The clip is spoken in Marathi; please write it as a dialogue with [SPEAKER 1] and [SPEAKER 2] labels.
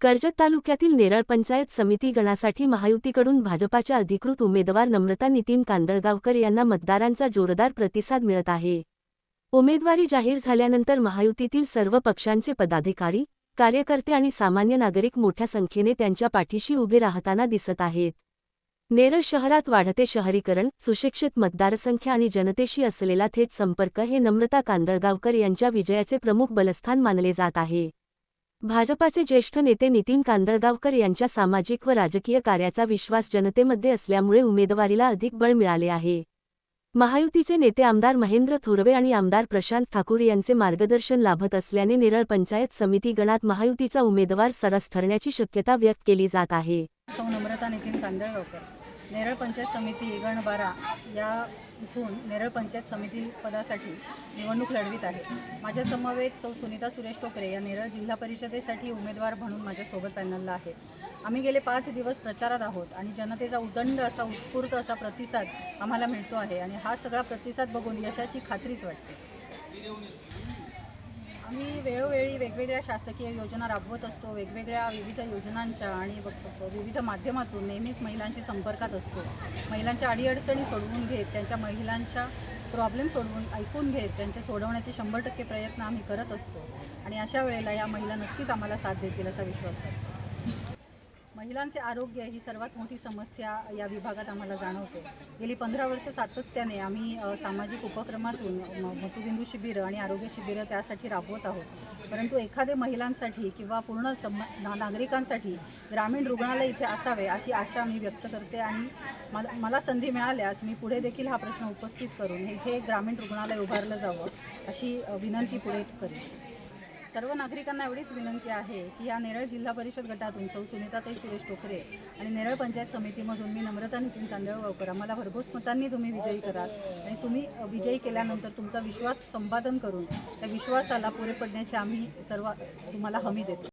[SPEAKER 1] कर्जत तालुक्यातील नेरळ पंचायत समिती गणासाठी महायुतीकडून भाजपाच्या अधिकृत उमेदवार नम्रता नितीन कांदळगावकर यांना मतदारांचा जोरदार प्रतिसाद मिळत आहे. उमेदवारी जाहीर झाल्यानंतर महायुतीतील सर्व पक्षांचे पदाधिकारी कार्यकर्ते आणि सामान्य नागरिक मोठ्या संख्येने त्यांच्या पाठीशी उभे राहताना दिसत आहेत. नेरळ शहरात वाढते शहरीकरण सुशिक्षित मतदारसंख्या आणि जनतेशी असलेला थेट संपर्क हे नम्रता कांदळगावकर यांच्या विजयाचे प्रमुख बलस्थान मानले जात आहे. भाजपाचे ज्येष्ठ नेते नितीन कांदळगावकर यांच्या सामाजिक व राजकीय कार्याचा विश्वास जनतेमध्ये असल्यामुळे उमेदवारीला अधिक बळ मिळाले आहे. महायुतीचे नेते आमदार महेंद्र थोरवे आणि आमदार प्रशांत ठाकूर यांचे मार्गदर्शन लाभत असल्याने नेरळ पंचायत समिती गणात महायुतीचा उमेदवार सरस ठरण्याची शक्यता व्यक्त केली जात आहे.
[SPEAKER 2] नेरळ पंचायत समिती गण बारा या इथून नेरळ पंचायत समिती पदासाठी निवडणूक लढवित आहे. माझ्या समवेत सौ सुनीता सुरेश टोकरे या नेरळ जिल्हा परिषदेसाठी उमेदवार म्हणून माझ्यासोबत पॅनलला आहे. आम्ही गेले पाच दिवस प्रचारात आहोत आणि जनतेचा उदंड असा उत्स्फूर्त असा प्रतिसाद आम्हाला मिळतो आहे आणि हा सगळा प्रतिसाद बघून यशाची खात्रीच वाटते. आम्ही वेळोवेळी वेगवेगळ्या शासकीय योजना राबवत असतो वेगवेगळ्या विविध योजनांच्या आणि विविध माध्यमातून नेहमीच महिलांशी संपर्कात असतो. महिलांच्या अडीअडचणी सोडवून घेत त्यांच्या महिलांच्या प्रॉब्लेम सोडवून ऐकून घेत त्यांचे सोडवण्याचे शंभर टक्के प्रयत्न आम्ही करत असतो. आणि अशा वेळेला या महिला नक्कीच आम्हाला साथ देतील असा विश्वास करतो महिलांचे आरोग्य ही सर्वात मोठी समस्या या विभागात आम्हाला जाणवते. गेली पंधरा वर्ष सातत्याने आम्ही सामाजिक उपक्रमातून म- मतुबिंदू शिबिरं आणि आरोग्य शिबिरं त्यासाठी राबवत आहोत. परंतु एखादे महिलांसाठी किंवा पूर्ण सम नागरिकांसाठी ग्रामीण रुग्णालय इथे असावे अशी आशा मी व्यक्त करते आणि मला मला संधी मिळाल्यास मी पुढे देखील हा प्रश्न उपस्थित करून हे इथे ग्रामीण रुग्णालय उभारलं जावं अशी विनंती पुढे करेन. सर्व नागरिकांना एवढीच विनंती आहे की या नेरळ जिल्हा परिषद गटातून सौ सुनीताताई सुरेश टोकरे आणि नेरळ पंचायत समितीमधून मी नम्रता नितीन तांदळगावकर आम्हाला भरघोस मतांनी तुम्ही विजयी कराल आणि तुम्ही विजयी केल्यानंतर तुमचा विश्वास संपादन करून त्या विश्वासाला पुरे पडण्याची आम्ही सर्व तुम्हाला हमी देतो.